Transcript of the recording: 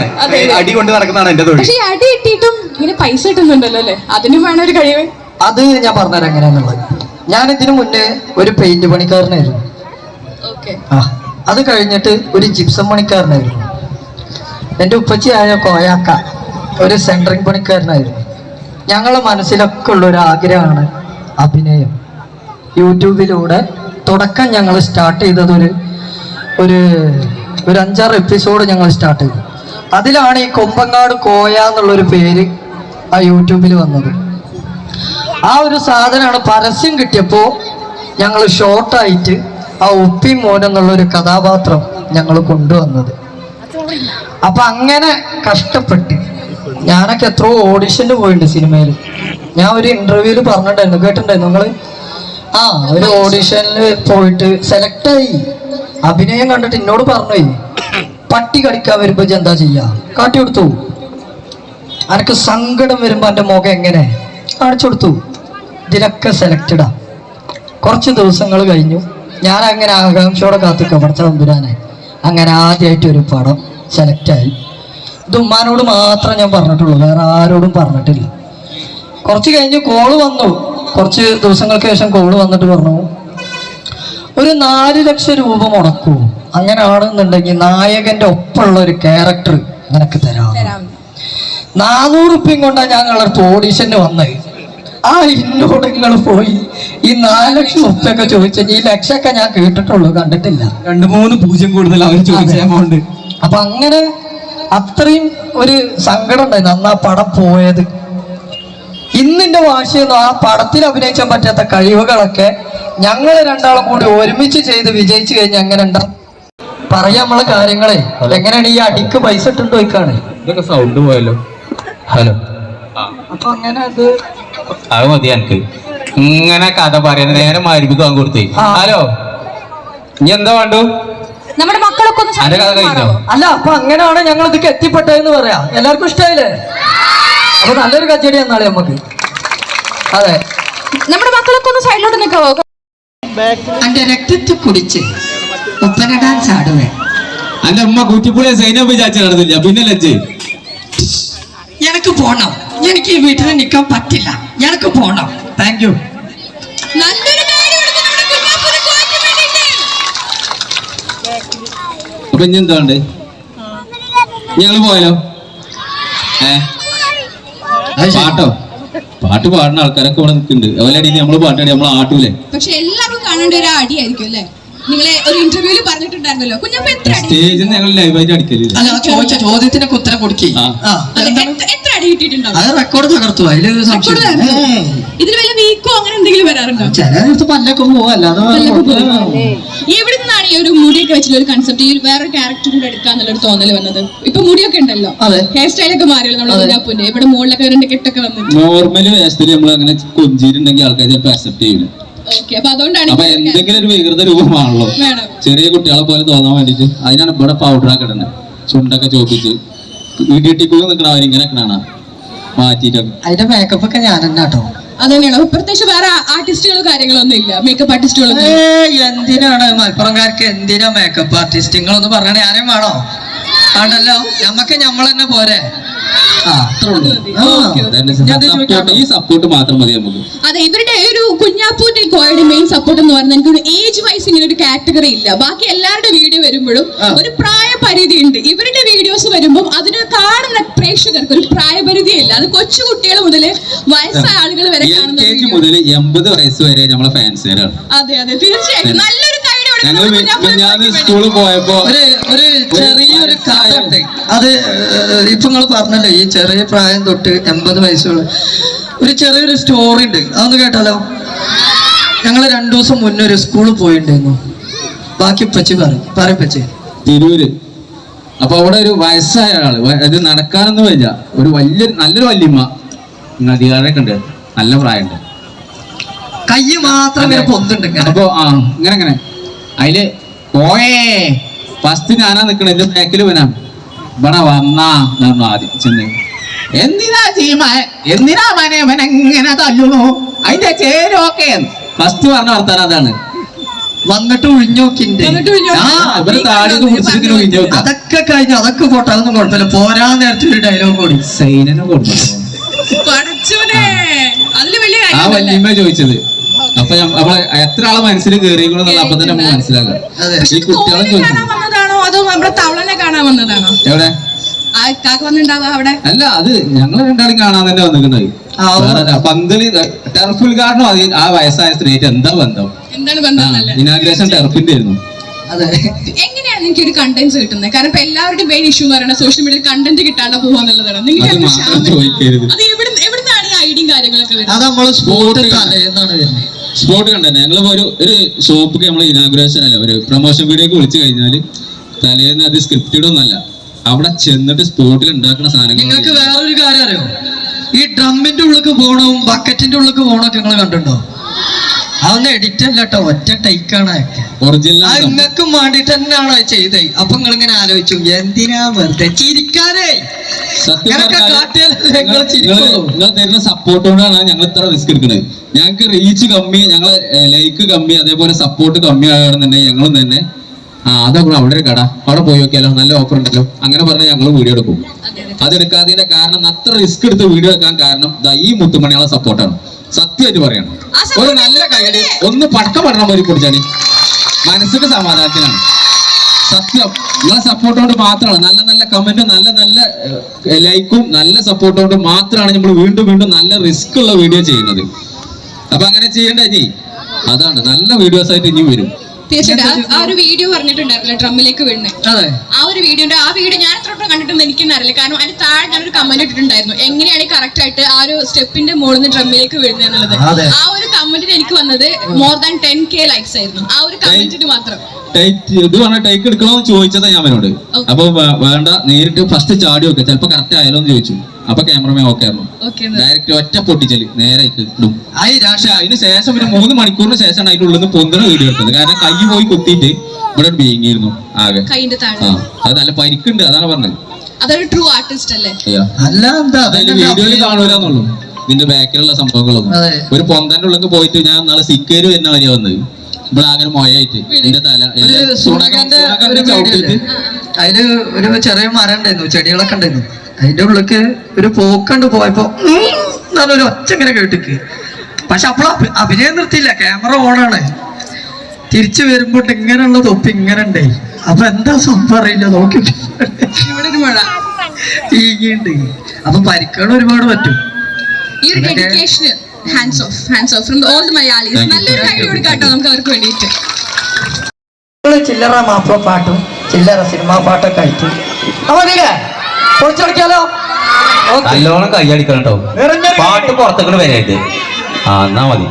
നടക്കുന്നതാണ് അടി കൊണ്ട് നടക്കുന്നതാണ് എന്റെ തൊഴിൽ. പക്ഷെ ഈ അടി കിട്ടിയിട്ടും ഇങ്ങനെ പൈസ കിട്ടുന്നുണ്ടല്ലോ അല്ലേ? അതിനും വേണം ഒരു കഴിവ്. അത് ഞാൻ പറഞ്ഞുതരാം എങ്ങനെയാന്നുള്ളത്. ഞാൻ ഇതിനു മുന്നേ ഒരു പെയിന്റ് പണിക്കാരനായിരുന്നു. ഓക്കെ. ആ അത് കഴിഞ്ഞിട്ട് ഒരു ജിപ്സം പണിക്കാരനായിരുന്നു. എന്റെ ഉപ്പച്ചിയായ കോയാക്ക ഒരു സെൻട്രിങ് പണിക്കാരനായിരുന്നു. ഞങ്ങളെ മനസ്സിലൊക്കെ ഉള്ള ഒരു ആഗ്രഹമാണ് അഭിനയം. യൂട്യൂബിലൂടെ തുടക്കം ഞങ്ങൾ സ്റ്റാർട്ട് ചെയ്തത് ഒരു ഒരു അഞ്ചാറ് എപ്പിസോഡ് ഞങ്ങൾ സ്റ്റാർട്ട് ചെയ്തു. അതിലാണ് ഈ കൊമ്പങ്ങാട് കോയ എന്നുള്ളൊരു പേര് ആ യൂട്യൂബിൽ വന്നത്. ആ ഒരു സാധനമാണ് പരസ്യം കിട്ടിയപ്പോൾ ഞങ്ങൾ ഷോർട്ടായിട്ട് ആ ഉപ്പി മോൻ എന്നുള്ളൊരു കഥാപാത്രം ഞങ്ങൾ കൊണ്ടുവന്നത്. അപ്പൊ അങ്ങനെ കഷ്ടപ്പെട്ട് ഞാനൊക്കെ എത്രയോ ഓഡിഷന് പോയിട്ടുണ്ട് സിനിമയിൽ ഞാൻ ഒരു ഇന്റർവ്യൂൽ പറഞ്ഞിട്ടുണ്ടായിരുന്നു കേട്ടിട്ടുണ്ടായിരുന്നു നിങ്ങൾ? ആ ഒരു ഓഡിഷനിൽ പോയിട്ട് സെലക്ട് ആയി. അഭിനയം കണ്ടിട്ട് എന്നോട് പറഞ്ഞു പട്ടി കടിക്കാൻ വരുമ്പോ എന്താ ചെയ്യാ? കാട്ടി കൊടുത്തു. അനക്ക് സങ്കടം വരുമ്പോ എന്റെ മുഖം എങ്ങനെ? കാണിച്ചു കൊടുത്തു. ഇതിലൊക്കെ സെലക്റ്റഡാ കുറച്ച് ദിവസങ്ങൾ കഴിഞ്ഞു. ഞാൻ അങ്ങനെ ആകാംക്ഷയോടെ കാത്തിക്ക. പഠിച്ച തമ്പുരാനെ. അങ്ങനെ ആദ്യമായിട്ട് ഒരു പടം സെലക്ട് ആയി. ഇത് ഉമ്മാനോട് മാത്രം ഞാൻ പറഞ്ഞിട്ടുള്ളൂ. വേറെ ആരോടും പറഞ്ഞിട്ടില്ല. കുറച്ച് കഴിഞ്ഞ് കോൾ വന്നു. കുറച്ച് ദിവസങ്ങൾക്ക് ശേഷം കോൾ വന്നിട്ട് പറഞ്ഞു. ഒരു നാല് ലക്ഷം രൂപ മുടക്കൂ അങ്ങനെയാണെന്നുണ്ടെങ്കിൽ നായകന്റെ ഒപ്പമുള്ള ഒരു ക്യാരക്ടർ നിനക്ക് തരാം. തരാം. നാനൂറ് ഉപ്പ്യം കൊണ്ടാണ് ഞാൻ ഞങ്ങളടുത്ത് ഓഡീഷന് വന്നത് ആ ഇന്നോട് നിങ്ങൾ പോയി. ഈ നാല് ലക്ഷം ഉപ്പൊക്കെ ചോദിച്ച ഈ ലക്ഷമൊക്കെ ഞാൻ കേട്ടിട്ടുള്ളൂ കണ്ടിട്ടില്ല. രണ്ട് മൂന്ന് പൂജ്യം കൂടുതൽ അവർ ചോദിച്ച അതെ. അപ്പൊ അങ്ങനെ അത്രയും ഒരു സങ്കടം ഉണ്ടായിരുന്നു അന്ന് ആ പടം പോയത്. ഇന്നിന്റെ വാശിയൊന്നും ആ പടത്തിൽ അഭിനയിക്കാൻ പറ്റാത്ത കഴിവുകളൊക്കെ ഞങ്ങൾ രണ്ടാളും കൂടി ഒരുമിച്ച് ചെയ്ത് വിജയിച്ചു കഴിഞ്ഞാൽ എങ്ങനെ ഉണ്ടാവും? പറയാം നമ്മളെ കാര്യങ്ങളെ. എങ്ങനെയാണ് ഈ അടിക്ക് പൈസ ഇട്ടുണ്ടോ ചോദിക്കാണ് ഇതൊക്കെ സൗണ്ട് പോയല്ലോ. ഹലോ. അപ്പൊ അങ്ങനെ അത് അത് മതി എനിക്ക് ഇങ്ങനെ കഥ പറയുന്നത് നേരെ മാരിപ്പിക്കാൻ കൊടുത്തേ. ആ. ഹലോ. നീ എന്താ വേണ്ടു? നമ്മുടെ മക്കളൊക്കെ ഒന്ന് അന്റെ കഥ കഴിഞ്ഞോ? അല്ല അപ്പൊ അങ്ങനെയാണ് ഞങ്ങൾ ഇതൊക്കെ എത്തിപ്പെട്ടതെന്ന് പറയാം. എല്ലാവർക്കും ഇഷ്ടമായില്ലേ അപ്പൊ നല്ലൊരു കച്ചേരി എന്നാളെ നമുക്ക്. അതെ. നമ്മുടെ മക്കളൊക്കെ ഒന്ന് സൈഡിലോട്ട് നിൽക്കാവോ? എന്റെ രക്തത്തെ കുടിച്ച്. ഉപ്പന ഡാൻസ് ആടുവേ. അന്റെ ഉമ്മ കുറ്റിപ്പുഴ സൈനപ്പ് ചാച്ച നടന്നില്ല. പിന്നെ ലജ്ജ്. എനിക്ക് പോണം. എനിക്ക് ഈ വീട്ടിൽ നിൽക്കാൻ പറ്റില്ല. എനിക്ക് പോണം. Thank you. അപ്പൊ ഇനി എന്താ ഉണ്ട് ഞങ്ങൾ പോയാലോ? ഏ? പാട്ടോ? പാട്ട് പാടുന്ന ആൾക്കാരൊക്കെ ഇവിടെ നിൽക്കുന്നുണ്ട്. അതുപോലെ നമ്മൾ പാട്ടാടി നമ്മൾ ആട്ടൂലേ? പക്ഷെ എല്ലാവരും കാണേണ്ട ഒരു അടിയായിരിക്കും അല്ലേ? നിങ്ങളെ ഒരു ഇന്റർവ്യൂൽ പറഞ്ഞിട്ടുണ്ടായിരുന്നല്ലോ. കുഞ്ഞപ്പ എത്ര അടി സ്റ്റേജിൽ ഞങ്ങൾ ലൈവായിട്ട് അടിക്കലില്ല അല്ല ചോദിച്ച ചോദ്യത്തിനൊക്കെ ഉത്തരം കൊടുക്കി. ആ. എത്ര- എത്ര അടി കിട്ടിയിട്ടുണ്ടാവും? അത് റെക്കോർഡ് തകർത്തു അതിൽ സംശയം റെക്കോർഡ് തകർത്തു? ഏയ്. ഇതിൽ വല്ല വീക്കോ അങ്ങനെ എന്തെങ്കിലും വരാറുണ്ടോ? ചില നേരത്ത് പല്ലൊക്കെ പോവും അല്ലാതെ വേറെ പല്ലൊക്കെ പോവും. എവിടെ നിന്നാണ് ഈ ഒരു മുടിയൊക്കെ വെച്ചിട്ട് ഒരു കൺസെപ്റ്റ് ഈ വേറൊരു ക്യാരക്ടർ കൂടെ എടുക്കാന്നുള്ള ഒരു തോന്നൽ വന്നത്. ഇപ്പൊ മുടിയൊക്കെ ഉണ്ടല്ലോ. അതെ. ഹെയർ സ്റ്റൈലൊക്കെ മാറിയല്ലോ നമ്മുടെ അതെ. കുഞ്ഞാപ്പൂന്റെ ഇവിടെ മുകളിലൊക്കെ രണ്ട് കെട്ടൊക്കെ വന്നിട്ട്. നോർമലി നമ്മൾ അങ്ങനെ കൊഞ്ചിയിട്ടുണ്ടെങ്കിൽ ആൾക്കാർ ചിലപ്പോൾ അക്സെപ്റ്റ് ചെയ്യില്ല അപ്പൊ എന്തെങ്കിലും ഒരു വികൃത രൂപമാണല്ലോ. ചെറിയ കുട്ടികളെ പോലെ തോന്നാൻ വേണ്ടിട്ട് അതിനാണ് ഇവിടെ പൗഡറൊക്കെ ഇടുന്നത് ചുണ്ടൊക്കെ ചോപ്പിച്ച്. ഇടിയിട്ടിക്കുള്ള നിൽക്കണ അവരിങ്ങനെ കാണാ മാറ്റിയിട്ടൊക്കെ. അതിന്റെ മേക്കപ്പ് ഒക്കെ ഞാൻ തന്നെ കേട്ടോ അതന്നെയാണ്. പ്രത്യേകിച്ച് വേറെ ആർട്ടിസ്റ്റുകളോ കാര്യങ്ങളൊന്നും ഇല്ല. മേക്കപ്പ്. ഏയ് എന്തിനാണ്? മലപ്പുറംകാർക്ക് എന്തിനാ മേക്കപ്പ് ആർട്ടിസ്റ്റുകളൊന്നും പറയണേ? ആരെയും വേണോ? ആണല്ലോ നമ്മക്ക് നമ്മൾ തന്നെ പോരെ. ഈ സപ്പോർട്ട് മാത്രം മതി നമുക്ക്. അതെ ഇവരുടെ ഒരു കുഞ്ഞാപ്പൂന്റെ കോയുടെ മെയിൻ സപ്പോർട്ട് എന്ന് പറഞ്ഞാൽ എനിക്ക് ഒരു ഏജ് വൈസ് ഇങ്ങനെ ഒരു കാറ്റഗറി ഇല്ല. ബാക്കി എല്ലാവരുടെ വീഡിയോ വരുമ്പോഴും. ഒരു പ്രായപരിധി ഉണ്ട്. ഇവരുടെ വീഡിയോസ് വരുമ്പോൾ അതിന് കാണുന്ന പ്രേക്ഷകർക്ക് ഒരു പ്രായപരിധി ഇല്ല അത് കൊച്ചു കുട്ടികൾ മുതൽ വയസ്സായ ആളുകൾ വരെ കാണുന്നത് കാണുന്ന. മുതൽ എൺപത് വയസ്സ് വരെ നമ്മളെ ഫാൻസുകാരാണ് അതെ അതെ. തീർച്ചയായിട്ടും. നല്ലൊരു ഞങ്ങൾ ഞാൻ സ്കൂളിൽ പോയപ്പോ ഒരു ഒരു ചെറിയൊരു കാര്യം ഉണ്ട് അത് ഇപ്പൊ നിങ്ങൾ പറഞ്ഞല്ലോ ഈ ചെറിയ പ്രായം തൊട്ട് എൺപത് വയസ്സുള്ള ഒരു ചെറിയൊരു സ്റ്റോറി ഉണ്ട്. അതൊന്ന് കേട്ടാലോ? ഞങ്ങൾ രണ്ടു ദിവസം മുന്നേ ഒരു സ്കൂളിൽ പോയിട്ടുണ്ടായിരുന്നു ബാക്കി പച്ചി പറയും. പറയും പച്ചി തിരൂര്. അപ്പൊ അവിടെ ഒരു വയസ്സായ ആൾ. അത് നടക്കാനൊന്നും വരില്ല ഒരു വലിയ നല്ലൊരു വല്യമ്മ. അധികാരമൊക്കെ ഉണ്ട്. നല്ല പ്രായമുണ്ട്. കൈ മാത്രം പൊന്തുണ്ട് അപ്പൊ ആ ഇങ്ങനെ ഇങ്ങനെ. അതിൽ പോയേ ഫസ്റ്റ് ഞാനാ നിക്കണേ എന്റെ ബാക്കിൽ വനാ ഇവണ വന്നാ പറഞ്ഞു ആദ്യം ചെന്ന്. എന്തിനാ ചീമ? എന്തിനാ മനെ? അവൻ എങ്ങനെ തല്ലുന്നു? അതിന്റെ ചേരൊക്കെ ഫസ്റ്റ് പറഞ്ഞ വർത്താനം അതാണ്. വന്നിട്ട് ഒഴിഞ്ഞോക്കിണ്ട് അതൊക്കെ കഴിഞ്ഞു അതൊക്കെ പോട്ടെ അതൊന്നും കുഴപ്പമില്ല. പോരാ നേരത്തെ ഒരു ഡയലോഗ് കൂടി. സൈനനെ അതിൽ ആ വല്യമ്മ ചോദിച്ചത്. അപ്പൊ നമ്മളെ എത്ര ആളെ മനസ്സിൽ കയറിയെന്നുള്ള അപ്പൊ തന്നെ നമുക്ക് മനസ്സിലാക്കാം. ഈ കുട്ടികളെ കാണാൻ വന്നതാണോ? അതോ നമ്മുടെ തവളനെ കാണാൻ വന്നതാണോ? എവിടെ? ആ കാക്ക വന്നിണ്ടാവുക അവിടെ? അല്ല അത് ഞങ്ങൾ രണ്ടാളും കാണാൻ തന്നെ വന്നിരിക്കുന്നത്. പന്തളി ടെർഫ് ഉദ്ഘാടനം ആ വയസ്സായ സ്ത്രീയായിട്ട് എന്താ ബന്ധം? എന്താണ് ബന്ധം എന്നല്ലേ ഇനാഗ്രേഷൻ ടെർഫിന്റെ ആയിരുന്നു. അതെ. എങ്ങനെയാണ് നിങ്ങൾക്ക് ഒരു കണ്ടന്റ് കിട്ടുന്നത് കാരണം ഇപ്പൊ എല്ലാവരുടെയും മെയിൻ ഇഷ്യൂ എന്ന് പറയുന്നത് സോഷ്യൽ മീഡിയയിൽ കണ്ടന്റ് കിട്ടാണ്ട് പോവാന്നുള്ളതാണ് നിങ്ങൾക്ക് അത് എവിടുന്നാണ് ഈ ഐഡിയയും കാര്യങ്ങളൊക്കെ വരുന്നത്. സ്പോട്ട് വരുന്നത് സ്പോട്ട് ഒരു ഒരു ഷോപ്പിക്ക് നമ്മൾ ഇനാഗ്രേഷൻ അല്ല ഒരു പ്രൊമോഷൻ വീഡിയോക്ക് വിളിച്ചു കഴിഞ്ഞാൽ തലേന്ന് അത് സ്ക്രിപ്റ്റഡ് ഒന്നല്ല അവിടെ ചെന്നിട്ട് സ്പോട്ടിൽ ഉണ്ടാക്കുന്ന നിങ്ങൾക്ക് സാധനങ്ങൾ വേറൊരു കാര്യം അറിയോ? ഈ ഡ്രമ്മിന്റെ ഉള്ളിക്ക് പോണവും ബക്കറ്റിന്റെ ഉള്ളിക്ക് പോണൊക്കെ നിങ്ങൾ കണ്ടിട്ടുണ്ടോ? അതൊന്നും എഡിറ്റ് അല്ല കേട്ടോ ഒറ്റ ടൈക്കാണ് ഒറിജിനൽ നിങ്ങൾക്കും വേണ്ടിട്ട് തന്നെയാണോ ചെയ്തേ അപ്പൊ നിങ്ങൾ ഇങ്ങനെ ആലോചിച്ചു എന്തിനാ വെറുതെ ചിരിക്കാനേ നിങ്ങൾ തരുന്ന സപ്പോർട്ട് കൊണ്ടാണ് ഞങ്ങൾ ഇത്ര റിസ്ക് എടുക്കുന്നത്. ഞങ്ങൾക്ക് റീച്ച് കമ്മി ഞങ്ങൾ ലൈക്ക് കമ്മി അതേപോലെ സപ്പോർട്ട് കമ്മി ആകണമെന്നുണ്ടെങ്കിൽ ഞങ്ങളും തന്നെ ആ അതൊക്കെ അവിടെ ഒരു കട. അവിടെ പോയി നോക്കിയാലോ? നല്ല ഓഫർ ഉണ്ടല്ലോ. അങ്ങനെ പറഞ്ഞാൽ ഞങ്ങൾ വീഡിയോ എടുക്കും. അതെടുക്കാതിന്റെ കാരണം അത്ര റിസ്ക് എടുത്ത് വീഡിയോ എടുക്കാൻ കാരണം ദാ ഈ മുത്തുമണികളെ സപ്പോർട്ടാണ് സത്യമായിട്ട് പറയണം. ഒരു നല്ല കൈ ഒന്ന് പടക്കം പഠനം പോയി പൊടിച്ചാടി മനസ്സിന്റെ സമാധാനത്തിനാണ്. സത്യം. നിങ്ങളെ സപ്പോർട്ടോട് മാത്രമാണ്. നല്ല നല്ല കമന്റും നല്ല നല്ല ലൈക്കും നല്ല സപ്പോർട്ടോട് മാത്രമാണ് നമ്മൾ വീണ്ടും വീണ്ടും നല്ല റിസ്ക് ഉള്ള വീഡിയോ ചെയ്യുന്നത്. അപ്പൊ അങ്ങനെ ചെയ്യണ്ട ഇനി. അതാണ്. നല്ല വീഡിയോസ് ആയിട്ട് ഇനി വരും. തീർച്ചയായിട്ടും ആ- ഒരു വീഡിയോ പറഞ്ഞിട്ടുണ്ടായിരുന്നില്ല ഡ്രമ്മിലേക്ക് വീണ് അതെ. ആ ഒരു ആ വീഡിയോ ഞാൻ കാരണം അതിന് താഴെ ഞാനൊരു കമന്റ് ഇട്ടിട്ടുണ്ടായിരുന്നു. എങ്ങനെയാണ് കറക്റ്റ് ആയിട്ട് ആ ഒരു സ്റ്റെപ്പിന്റെ മുകളിൽ നിന്ന് ഡ്രമ്മിലേക്ക് വീഴുന്നത് എന്നുള്ളത്. ആ ഒരു കമന്റിന് എനിക്ക് വന്നത് more than ten K likes ആയിരുന്നു. ആ ഒരു കമന്റിന് മാത്രം. ടൈറ്റ് ഇത് പറഞ്ഞ ടൈക്ക് എടുക്കണമെന്ന് ചോദിച്ചതാ ഞാൻ അവനോട്. അപ്പൊ വേണ്ട നേരിട്ട് ഫസ്റ്റ് ചാടി വെക്കുക ചിലപ്പോ കറക്റ്റ് ആയാലോ എന്ന് ചോദിച്ചു. അപ്പൊ ക്യാമറമാൻ ഓക്കെ ആയിരുന്നു. ഡയറക്റ്റ് ഒറ്റ പൊട്ടിച്ചൽ നേരെ കിട്ടും ഇടും. ആയി രാഷ അതിന് ശേഷം ഒരു മൂന്ന് മണിക്കൂറിന് ശേഷം അതിന്റെ ഉള്ളിൽ നിന്ന് പൊന്തണ വീഡിയോ എടുത്തത്. കാരണം കൈ പോയി കുത്തിയിട്ട് ഇവിടെ ബീങ്ങിയിരുന്നു ആകെ. ആ അത് നല്ല പരിക്കുണ്ട് അതാണ് പറഞ്ഞത്. അതൊരു ട്രൂ ആർട്ടിസ്റ്റ് അല്ലേ? അല്ല വീഡിയോയിൽ. കാണൂലെന്നുള്ളൂ. ഇതിന്റെ ബാക്കിലുള്ള സംഭവങ്ങളൊന്നും. ഒരു പൊന്തന്റെ ഉള്ളിൽ പോയിട്ട് ഞാൻ നാളെ സിക്കേര് വരുന്ന വരെയാ വന്നത്. ഇവിടെ മോയായിട്ട് എന്റെ തല ഒരു ഒരു? അതിൽ ഒരു ചെറിയ മരം ഉണ്ടായിരുന്നു ചെടികളൊക്കെ ഉണ്ടായിരുന്നു. അതിന്റെ ഉള്ളിക്ക് ഒരു പോക്കണ്ട് പോയപ്പോ നല്ലൊരു എന്നൊരു ഒച്ച ഇങ്ങനെ കേട്ടിക്ക്. പക്ഷെ അപ്പോൾ അഭിനയം നിർത്തിയില്ല ക്യാമറ ഓണാണ്. തിരിച്ചു വരുമ്പോ ഇങ്ങനെയുള്ള തൊപ്പി ഇങ്ങനെ ഉണ്ടേ. അപ്പൊ എന്താ സംഭവം അറിയില്ല നോക്കി ഇവിടെ ഒരു മഴ. ഈങ്ങിണ്ട് അപ്പൊ പരിക്കുകൾ ഒരുപാട് പറ്റും. ഒരു hands off hands off from all the Malayalees നല്ലൊരു കൈ കൊടുക്കാട്ടോ നമുക്ക് അവർക്ക് വേണ്ടിയിട്ട്. ചില്ലറ മാപ്പിള പാട്ടും ചില്ലറ സിനിമാ പാട്ടൊക്കെ ആയിട്ട്. മതിയില്ലേ? പൊളിച്ചടിക്കാലോ നല്ലോണം കൈയടിക്കണം കേട്ടോ. നിറഞ്ഞ പാട്ട് പുറത്തേക്ക് വരായിട്ട് ആ എന്നാ മതി.